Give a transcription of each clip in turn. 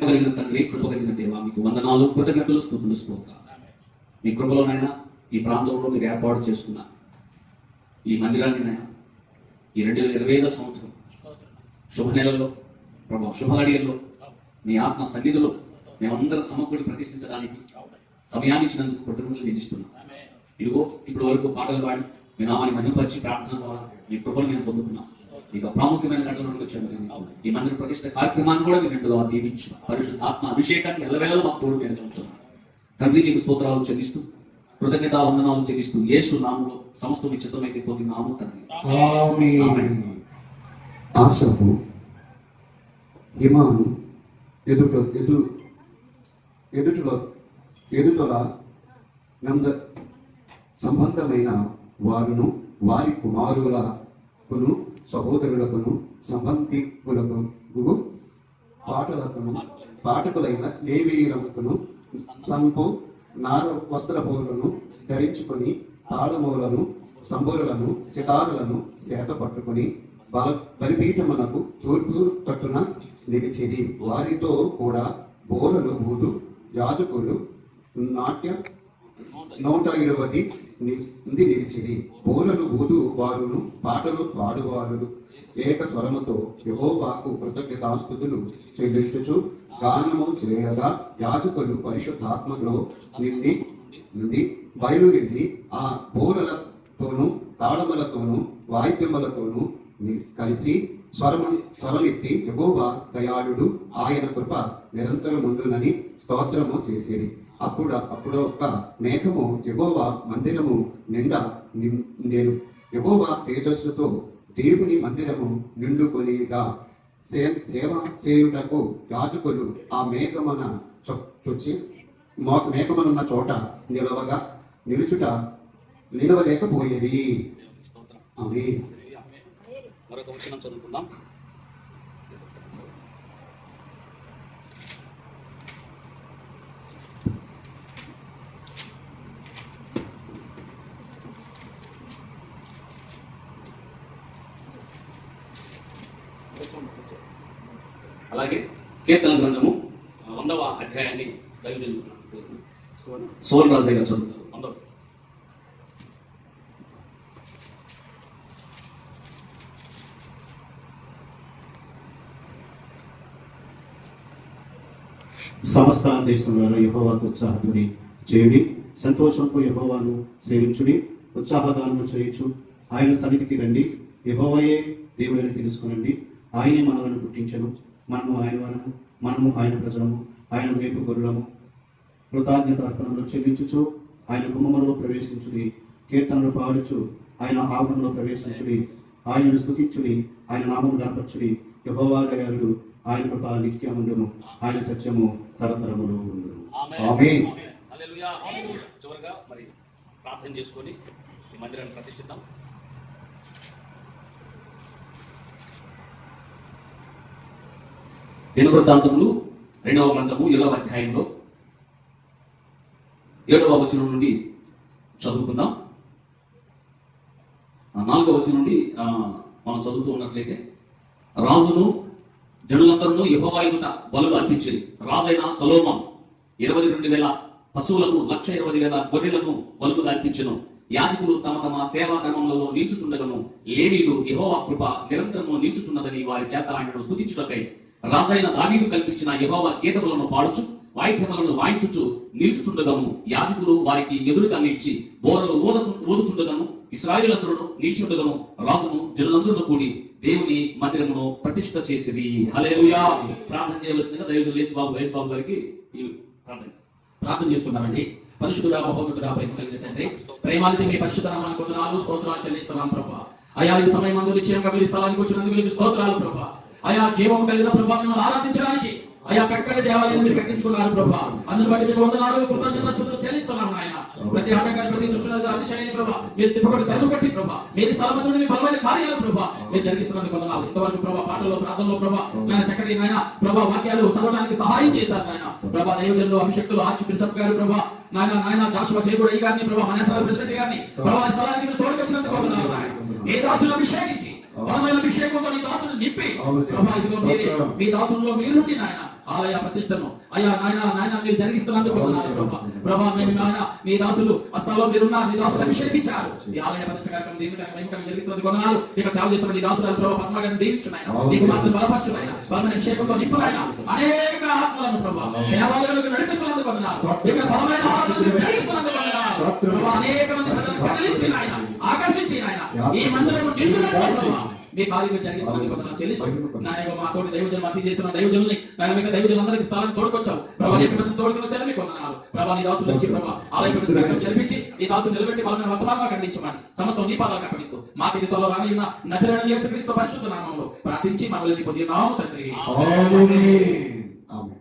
కలిగిన తండ్రి కృప కలిగిన దేవా మీకు వందనాలు కృతజ్ఞతలు స్థుతులు స్తోత్ర మీ కృపలోనైనా ఈ ప్రాంతంలో మీరు ఏర్పాటు చేసుకున్న ఈ మందిరాన్ని నైనా ఈ రెండు వేల ఇరవై ఐదో సంవత్సరం శుభ నెలలో ప్రభా శుభగడియల్లో మీ ఆత్మ సన్నిధిలో మేమందరం సమకూడి ప్రతిష్ఠించడానికి సమయాన్ని ఇచ్చినందుకు కృతజ్ఞతలు నిలుస్తున్నాం ఇదిగో ఇప్పటి వరకు పాటలు పాడి మీ నామాన్ని మహిమపరిచి ప్రార్థన ద్వారా మీ కృపను మేము పొందుకున్నాం ఇక ప్రాముఖ్యమైన ఘటనలోకి వచ్చాము. ఈ మందిర ప్రతిష్ట కార్యక్రమాన్ని కూడా మీరు రెండుగా దీవించు పరిశుద్ధ ఆత్మ అభిషేకాన్ని ఎల్లవేళలో మాకు తోడు ఉంచున్నాం తండ్రి నీకు స్తోత్రాలు చెల్లిస్తూ కృతజ్ఞత వందనాలు చెల్లిస్తూ యేసు నామంలో సమస్త విచితమైతే పొందినాము తండ్రి. ఆసపు హిమాను ఎదుట ఎదు ఎదుటలో ఎదుటల నంద సంబంధమైన వారును వారి కుమారులకును సహోదరులకును సంబంధికులకు పాటలకును పాఠకులైన లేవీయులకును సంపు నార వస్త్రపోలను ధరించుకొని తాళమూలను సంబూరలను సితారులను చేత పట్టుకుని బల బలిపీఠమునకు తూర్పు తట్టున నిలిచిరి. వారితో కూడా బోరలు బూదు యాజకులు నాట్య నూట ఇరవై నింది నిలిచిరి. బోలలు ఊదు వారును పాటలు పాడువారు ఏక స్వరముతో యహోవాకు కృతజ్ఞతాస్థుతులు చెల్లించుచు గానము చేయగా యాజకులు పరిశుద్ధాత్మలో నిండి నుండి బయలుదేరి ఆ బోలలతోనూ తాళములతోనూ వాయిద్యములతోనూ కలిసి స్వరము స్వరమెత్తి యహోవా దయాళుడు. ఆయన కృప నిరంతరముండునని స్తోత్రము చేసిరి. అప్పుడు అప్పుడు ఒక మేఘము యెహోవా మందిరము నిండా నేను యెహోవా తేజస్సుతో దేవుని మందిరము నిండుకొనిగా సే- సేవ చేయుటకు యాజకులు ఆ మేఘమున చొ- చొచ్చి మేఘమునున్న చోట నిలవగా నిలుచుట నిలవలేకపోయేది. ఆమె మరొక విషయం చదువుకుందాం. అలాగే కీర్తన గ్రంథము వందవ అధ్యాయాన్ని దైవజనులు సోన్ రాజు దగ్గర చదువుతారు వందవ. సమస్త దేశంలో యహోవాకు ఉత్సాహతుడి చేయుడి సంతోషంతో యహోవాను సేవించుడి ఉత్సాహగానము చేయించు ఆయన సన్నిధికి రండి యహోవయే దేవుడని తెలుసుకునండి. ఆయనే మనలను పుట్టించను. మనము ఆయన వరము మనము ఆయన ప్రజలము ఆయన వైపు గొర్రెలము. కృతజ్ఞత అర్పణలో చెల్లించుచు ఆయన గుమ్మములో ప్రవేశించుడి కీర్తనలు పాడుచు ఆయన ఆవరణలో ప్రవేశించుడి ఆయనను స్తుతించుడి ఆయన నామము గణపరచుడి. యహోవా దయాళుడు ఆయన కృప నిత్యముండును ఆయన సత్యము తరతరములు ఉండును. చివరగా మరి ప్రార్థన చేసుకొని ఈ మందిరాన్ని ప్రతిష్ఠిద్దాం. దినవృత్తాంతములు రెండవ గ్రంథము ఏడవ అధ్యాయంలో ఏడవ వచనం నుండి చదువుకుందాం. నాలుగవ వచనం నుండి మనం చదువుతూ ఉన్నట్లయితే రాజును జనులందరూ యహోవాయుట బలులు అర్పించింది. రాజైన సలోమం ఇరవై రెండు వేల పశువులను లక్ష ఇరవై వేల గొర్రెలను బలులు అర్పించను. యాజకులు తమ తమ సేవా క్రమంలో నిల్చుతుండగను లేవీలు యహోవా కృప నిరంతరము నిల్చుతున్నదని వారి చేత ఆయనను స్థుతించుటకై రాజైన దావీదు కల్పించిన యహోవ గీతములను పాడుచు వాయిద్యములను వాయించుచు నిల్చుచుండగను యాజకులు వారికి ఎదురుగా నిలిచి బోరలు ఊదచు ఊదుచుండగను ఇస్రాయేలందరూ నిల్చుండగను రాజును జనులందరూ కూడి దేవుని మందిరమును ప్రతిష్ట చేసిరి. హల్లెలూయా! ప్రార్థన చేయవలసిందిగా దైవజులు యేసు బాబు గారికి ప్రార్థన. ప్రార్థన చేస్తున్నామండి. పరిశుద్ధుడా మహోన్నతుడా ప్రేమ కలిగిన తండ్రి ప్రేమాది మీ పరిశుద్ధ నామానికి కొందనాలు స్తోత్రాలు చెల్లిస్తున్నాం ప్రభా. అయా ఈ సమయం మందు నిశ్చయంగా మీరు స్థలానికి వచ్చినందుకు మీకు స్తోత్రాలు ప్రభా. అయా జీవం కలిగిన ప్రభా మిమ్మల్ని ఆరాధించడానికి. అయా చక్కటి దేవాలయం మీరు కట్టించుకున్నారు ప్రభా. అందుని బట్టి మీకు వందనాలు కృతజ్ఞత స్థుతులు చెల్లిస్తున్నాం ఆయన ప్రతి ఆటగాడి ప్రతి దృష్టి అతిశయని ప్రభా మీరు తిప్పబడి తల్లు కట్టి ప్రభా మీరు స్థలం నుండి మీ బలమైన కార్యాలు ప్రభా మీరు జరిగిస్తున్నందుకు వందనాలు. ఇంతవరకు ప్రభా పాటలో ప్రార్థనలో ప్రభా నాయన చక్కటి నాయన ప్రభా వాక్యాలు చదవడానికి సహాయం చేశారు నాయన. ప్రభా దైవజనులు అభిషక్తులు ఆచి ప్రిసప్ గారు ప్రభా నాయన నాయన జాషువా చేకూడ ఈ గారిని ప్రభా మనసాల ప్రెసిడెంట్ గారిని ప్రభా స్థలానికి తోడుకొచ్చినందుకు వందనాలు నాయన. ఏ దాసులు అభిషేకించి బలమైన అభిషేకంతో నీ దాసులను నింపి. ప్రభా ఇదిగో మీరే మీ దాసుల్లో మీరుండి నాయన. ఆలయ ప్రతిష్టను. అయ్యా నాయన నాయన మీరు జరిగిస్తున్నందుకు ప్రభా. ప్రభా మేము నాయన మీ దాసులు ఆ స్థలంలో మీరున్నారు మీ దాసులు అభిషేకించారు. ఈ ఆలయ ప్రతిష్ట కార్యక్రమం దేవుని మహిమకరం జరిగిస్తున్నందుకు వందనాలు. ఇక్కడ చాలు చేస్తున్న మీ దాసులు ప్రభా పద్మ గారిని దీవించున్నాయన నీకు మాత్రం బలపరచున్నాయన బలమైన అభిషేకంతో నింపునాయన అనేక ఆత్మలను ప్రభా దేవాలయాలకు నడిపిస్తున్నందుకు ఇక్కడ బలమైన ఆరాధనలు జరిగిస్తున్నందుకు ప్రభా అనేక మంది ప్రజలను కదిలించిన ఆయన ఆకర్షించిన ఆయన. ఈ మందిరము నిండునట్లు ప్రభా మీ కార్యం జరిగిస్తున్నందుకు వందనాలు చెల్లిస్తూ నా యొక్క మా తోటి దైవజనులు మసీ చేసిన దైవజనుల్ని నా యొక్క దైవజనులందరికీ స్థలాన్ని తోడుకొచ్చావు. ప్రభా అనేక మంది తోడుకుని వచ్చారు మీకు వందనాలు. ప్రభా నీ దాసులు వచ్చి ప్రభా ఆలయ ప్రతిష్ట కార్యక్రమం జరిపించి నీ దాసులు నిలబెట్టి వాళ్ళని వర్తమానంగా అందించమని సమస్తం నీ పాదాలకు అప్పగిస్తూ మాకు ఇది త్వరలో రాని ఉన్న నచరణ యేసుక్రీస్తు పరిశుద్ధ నామంలో ప్రార్థించి మనల్ని పొంది నాము తండ్రి.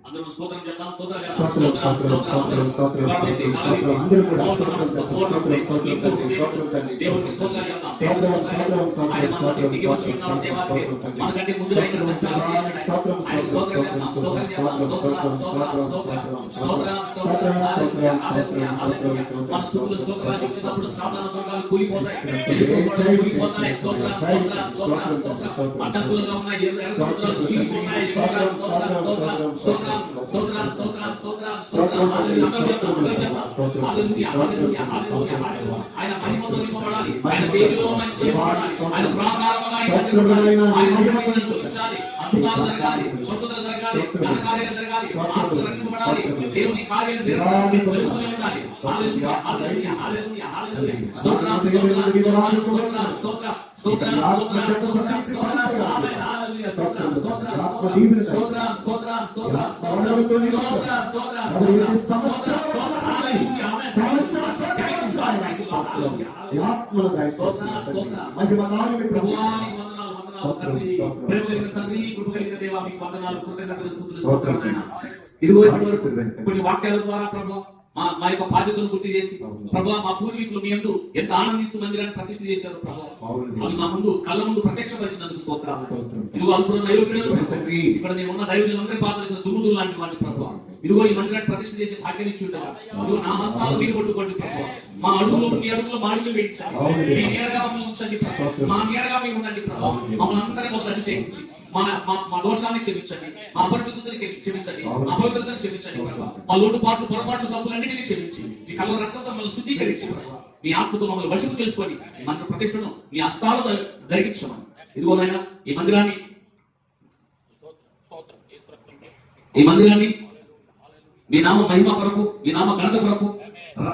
అందరూ స్తోత్రం చెప్దాం స్తోత్రం స్తోత్రం, స్తోత్రం, స్తోత్రం, స్తోత్రం, స్తోత్రం. అందరూ కూడా స్తోత్రం స్తోత్రం, స్తోత్రం తండ్రి, స్తోత్రం తండ్రి. దేవునికి స్తోత్రం చెప్దాం స్తోత్రం, స్తోత్రం, స్తోత్రం, ఆయన మనల్ని స్తోత్రం, దిగి వచ్చి స్తోత్రం, ఉన్నాడు దేవాలయం. స్తోత్రం తండ్రి. మనకంటే ముసులైన సంచారం చేశాడు. స్తోత్రం, ఆయన స్తోత్రం, స్తోత్రం చెప్దాం, స్తోత్రం చెప్దాం, స్తోత్రం, స్తోత్రం, స్తోత్రం, స్తోత్రం, స్తోత్రం, హల్లెలూయా, హల్లెలూయా, హల్లెలూయా. మన స్తుతులు స్తోత్రాలు చెప్తున్నప్పుడు సాధారణ దుర్గాలు కూలిపోతాయి వెళ్ళిపోతాయి, కూలిపోతాయి. స్తోత్రం, స్తోత్రం, స్తోత్రం, స్తోత్రం. అడ్డంకులుగా ఉన్న ఎర్ర ఎర్ర సముద్రాలు చీలిపోతాయి. స్తోత్రం, స్తోత్రం, స్తోత్రం, స్తోత్రం, స్తోత్రం, స్తోత్రం, స్తోత్రం, స్తోత్రం. హల్లెలూయా, హల్లెలూయా, హల్లెలూయా, హల్లెలూయా, హల్లెలూయా. ఆయన మహిమతో నింపబడాలి ఆయన వేదిలో మహిమతో నింపబడాలి ఆయన ప్రాకారముగా ఆయన నింపబడాలి. ఆయన మహిమతో నింపబడాలి. అద్భుతాలు జరగాలి స్వతంత్ర జరగాలి ఘనకార్యాలు జరగాలి ఆత్మలు రక్షింపబడాలి దేవుని కార్యాలు జరగాలి జరుగుతూనే ఉండాలి హల్లెలూయా, హల్లెలూయా, హల్లెలూయా, హల్లెలూయా. స్తోత్రం, స్తోత్రం, స్తోత్రం, స్తోత్రం, స్తోత్రం, స్తోత్రం, స్తోత్రం, స్తోత్రం. ఆమేన్, హల్లెలూయా, స్తోత్రం, స్తోత్రం, ఆత్మ దీవెన స్తోత్రం, స్తోత్రం, స్తోత్రం, ఆత్మ నింపబడాలి. స్తోత్రం, స్తోత్రం, స్తోత్రం, సంవత్సరం స్తోత్రం, హల్లెలూయా, సంవత్సరం స్తోత్రం. ఆత్మల దయచేసి తండ్రి. మహిమ కార్యమే ప్రభు ప్రభువానికి వందనాలు, వందనాలు స్తోత్రం. స్తోత్రం. ప్రేమ తండ్రి, కృప కలిగిన దేవా, మీకు వందనాలు, కృతజ్ఞతలు, స్తోత్రం. స్తోత్రం. ఇదిగో. కొన్ని వాక్యాల ద్వారా ప్రభు మా మా యొక్క బాధ్యతను గుర్తు చేసి. ప్రభు మా పూర్వీకులు మీ యందు ఎంత ఆనందిస్తూ మందిరాన్ని ప్రతిష్ఠ చేశారు ప్రభు అవును అవి మా ముందు కళ్ళ ముందు ప్రత్యక్షపరిచినందుకు స్తోత్రం. ఇదిగో అల్పుడు. ఇక్కడ నేను ఉన్న దైవజనులందరి పాత్ర దుమ్ముతులు లాంటి వాటి ప్రభు ఇదిగో ఈ మందిరాన్ని ప్రతిష్ఠ చేసి భాగ్యం ఇచ్చి ఉంటారు ఇదిగో నా హస్తాలు మీరు పట్టుకోండి ప్రభు. మా అడుగులో మీ అడుగులో మా అడుగులు వేయించాలి. అవును. మీ మమ్మల్ని ఉంచండి ప్రభు. మా నీడగా మీరు ఉండండి ప్రభు. మమ్మల్ని అందరినీ మొదలు అభిషేకించి మా మా దోషాన్ని క్షమించండి. మా అపరిశుద్ధతని క్షమించండి. అపవిత్రతని క్షమించండి మా లోటుపాట్లు పొరపాట్లు తప్పులన్నిటినీ క్షమించి మీ కళ్ళ రక్తంతో మమ్మల్ని శుద్ధీకరించి మీ ఆత్మతో మమ్మల్ని వశం చేసుకొని మందిర ప్రతిష్టను మీ హస్తాలతో జరిగించమని ఇదిగో నాయన ఈ మందిరాన్ని ఈ మందిరాన్ని మీ నామ మహిమ కొరకు మీ నామ ఘనత కొరకు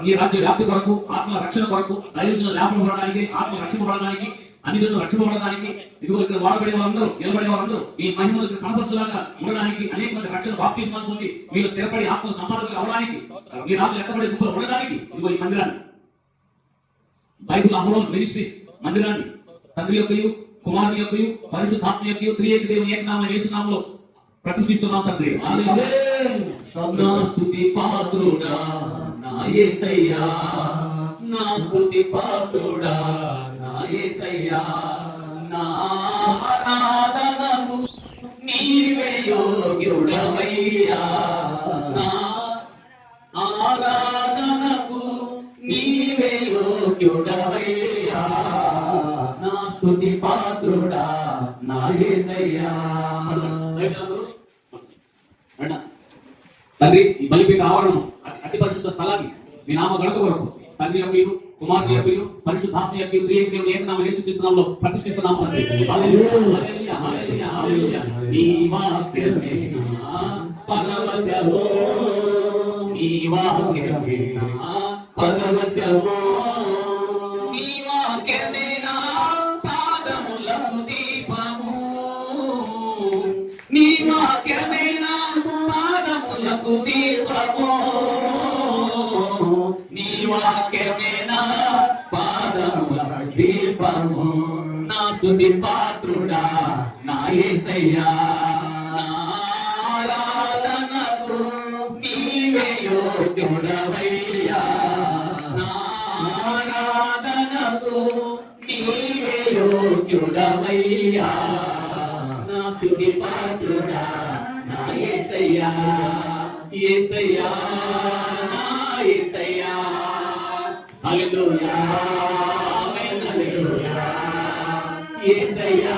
మీ రాజ్య వ్యాప్తి కొరకు ఆత్మ రక్షణ కొరకు దైవజన లేపబడడానికి ఆత్మ రక్షింపబడడానికి అన్ని జనులు రక్షింపబడడానికి ఇదిగో ఇక్కడ వాడబడే వాళ్ళందరూ నిలబడే వాళ్ళందరూ ఈ మహిమను ఇక్కడ కనపరచులాగా ఉండడానికి అనేక మంది రక్షణ బాప్తిస్మాలు పొంది మీరు స్థిరపడి ఆత్మ సంపాదకులు అవడానికి మీ రాజు ఎక్కబడే గుంపులు ఉండడానికి ఇదిగో ఈ మందిరాన్ని. బైబిల్ అమరోన్ మినిస్ట్రీస్ మందిరాన్ని. తండ్రి యొక్కయు కుమారుని యొక్కయు పరిశుద్ధాత్మ యొక్కయు త్రియేక దేవుని ఏకనామ యేసునామలో ప్రతిష్ఠిస్తున్నాం తండ్రి. నా స్తోత్రం. స్తుతి పాత్రుడా నా యేసయ్యా నా స్తుతి పాత్రుడా నా యేసయ్యా నా ఆరాధనకు నీవే యోగ్యుడవయ్యా నా ఆరాధనకు నీవే యోగ్యుడవయ్యా తండ్రి ఈ బలిపీఠ ఆవరణం అతి- అతి పరిశుద్ధ స్థలాన్ని మీ నామ గణత కొరకు. తండ్రి యొక్క కుమారుని యొక్క పరిశుద్ధాత్మ యొక్క త్రియేక దేవుని ఏకనామ నేర్చుకున్నాంలో ప్రతిష్ఠిస్తున్నాము తండ్రి. హల్లెలూయా, హల్లెలూయా, నీ వాక్యమే నా నీ వాక్యమే నా దీపము నా స్థుతి పాత్రుడా నా యేసయ్యా నా నీవే యోగ్యుడవయ్యా. నా నీవే యోగ్యుడవయ్యా. నా స్థుతి పాత్రుడా నా ఏసయ్యా. ఏసయ్యా నా ఏసయ్యా. హల్లెలూయా. ఏసయ్యా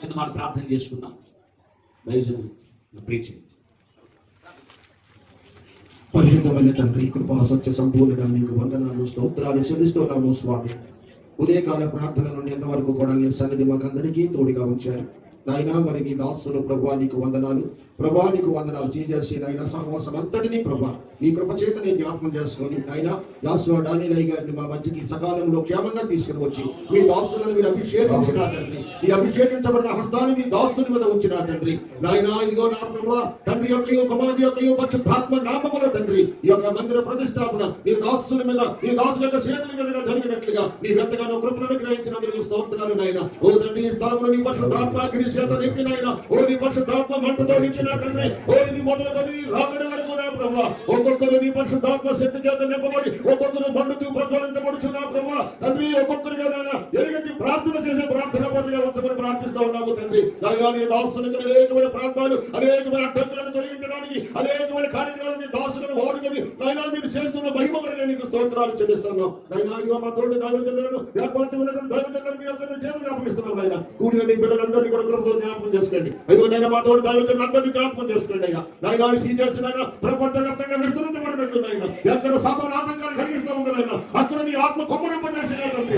చిన్న మాట ప్రార్థన చేసుకున్నాం దయచేసి పరిశుద్ధమైన తండ్రి కృపా సత్య సంపూర్ణగా మీకు వందనాలు స్తోత్రాలు చెల్లిస్తున్నాము స్వామి. ఉదయకాల ప్రార్థన నుండి ఎంతవరకు కూడా నీ సన్నిధి మాకందరికీ తోడుగా ఉంచారు. నాయనా మరి నీ దాసులు ప్రభా నీకు వందనాలు. ప్రభా నీకు వందనాలు. చేసి నాయన సహవాసం అంతటినీ ప్రభా. నీ కృపచేత నేను జ్ఞాపకం చేసుకొని నాయన దాసులో డానిలయ్య గారిని మా మధ్యకి సకాలంలో క్షేమంగా తీసుకుని వచ్చి మీ దాసులను మీరు అభిషేకించిన తండ్రి. ఈ అభిషేకించబడిన హస్తాన్ని మీ దాసుని మీద ఉంచిన తండ్రి. నాయన ఇదిగో నా తండ్రి యొక్క కుమారి యొక్క పరిశుద్ధాత్మ నామముల తండ్రి. ఈ యొక్క మందిర ప్రతిష్టాపన నీ దాసుల మీద నీ దాసుల యొక్క సేతుల మీద జరిగినట్లుగా నీ ఎంతగానో కృపలను మీరు స్తోత్రాలు నాయన. ఓ తండ్రి ఈ స్థలంలో నీ పక్షుధాత్మ నీ చేత నింపినాయన ఓ నీ పక్షుధాత్మ మంటతో నింపిన తండ్రి. ఓ ఇది మొదలు నీ ప్రభా. ఒక్కొక్కరు నీ పరిశుద్ధాత్మ శక్తి చేత నింపబడి ఒక్కొక్కరు మండుతూ ప్రజ్వలించబడుచున్నా ప్రభా. తండ్రి ఒక్కొక్కరిగా నాయన ఎలుగెత్తి ప్రార్థన చేసే ప్రార్థన పనులుగా వచ్చమని ప్రార్థిస్తా ఉన్నాము తండ్రి. నాయన నీ దాసులకు అనేకమైన ప్రాంతాలు అనేకమైన అడ్డంకులను తొలగించడానికి అనేకమైన కార్యక్రమాలు నీ దాసులను వాడుకొని నాయన మీరు చేస్తున్న మహిమ నీకు స్తోత్రాలు చెల్లిస్తున్నాం. నాయన ఇదిగో మా తోడు దైవజనులను ఏర్పాటు ఉన్నటువంటి దైవజనులను మీ యొక్క చేతులు జ్ఞాపకిస్తున్నాం నాయన. కూడిన నీ బిడ్డలందరినీ కూడా కృపతో జ్ఞాపకం చేసుకోండి. అయ్యో నేను మా తోడు దైవజనులందరినీ జ్ఞాపకం చేసుకోండి అయ్యా. నాయన సీన్ ప్రపంచ ప్రపంచవ్యాప్తంగా విస్తరించబడినట్లు నాయన ఎక్కడ సాధన ఆటంకాలు కలిగిస్తూ ఉంది అక్కడ నీ ఆత్మ కొమ్మరింపజేసినటువంటి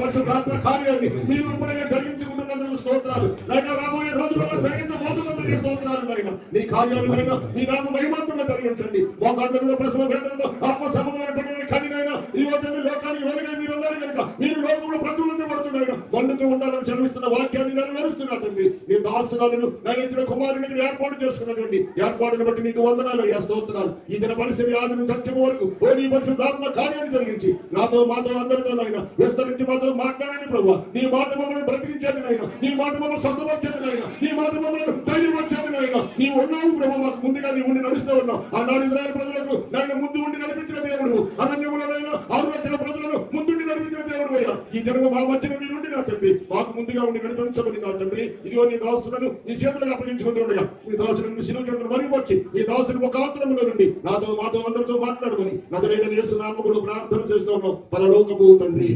పరిశుద్ధాత్మ కార్యాన్ని మీ రూపంగా జరిగించుకుంటున్నందుకు స్తోత్రాలు. నాయన రాబోయే రోజులలో జరిగించబోతున్నందుకు స్తోత్రాలు నాయన నీ కార్యాలు నాయన మీ నామ మహిమాత్మగా జరిగించండి మోకాళ్ళలో ప్రశ్న వేదనతో ఆత్మ సముద్రమైన కలిగినైనా ఈ వద్ద లోకానికి వెలుగై మీరు ఉన్నారు కనుక మీరు లోకంలో బంధువులంతా పడుతున్నాయి వండుతూ ఉండాలని చదివిస్తున్న వాక్యాన్ని నెరవేరుస్తున్నట్టుంది. నీ దాసులను నైనించిన కుమారుని ఏర్పాటు చేసుకున్నటువంటి ఏర్పాటును బట్టి నీకు వందనాలు స్తోత్రాలు. ఈ దిన పరిస్థితి ఆదిని సత్యం వరకు ఓ నీ పరిశుద్ధాత్మ కార్యాన్ని జరిగించి నాతో మాతో అందరితో నాయన విస్తరించి మాతో మాట్లాడండి ప్రభు నీ మాట మమ్మల్ని బ్రతికించేది నాయన. నీ మాట మమ్మల్ని సొంతపరిచేది నాయన. నీ మాట మమ్మల్ని ధైర్యపరిచేది నాయన. నీ ఉన్నావు ప్రభు మాకు ముందుగా నీ ఉండి నడుస్తూ ఉన్నావు. ఆనాడు ఇజ్రాయల్ ప్రజలకు నాయన ముందు ఉండి నడిపించిన దేవుడు. అనన్యములైన ఆరు లక్షల ప్రజలను ముందుండి నడిపించిన దేవుడు అయ్యా ఈ జన్మ మా మధ్యన మీ నుండి నా తండ్రి? మాకు ముందుగా ఉండి నడిపించమని నా తండ్రి. ఇదిగో నీ దాసులను నీ చేతులకు అప్పగించుకుంటుండగా నీ దాసులను శిలువులను మరిపొచ్చి నీ దాసులు ఒక ఆత్రంలో నుండి. నాతో మాతో అందరితో మాట్లాడమని నదులైన నేసు నామకుడు ప్రార్థన చేస్తున్నాం పరలోకపు తండ్రి.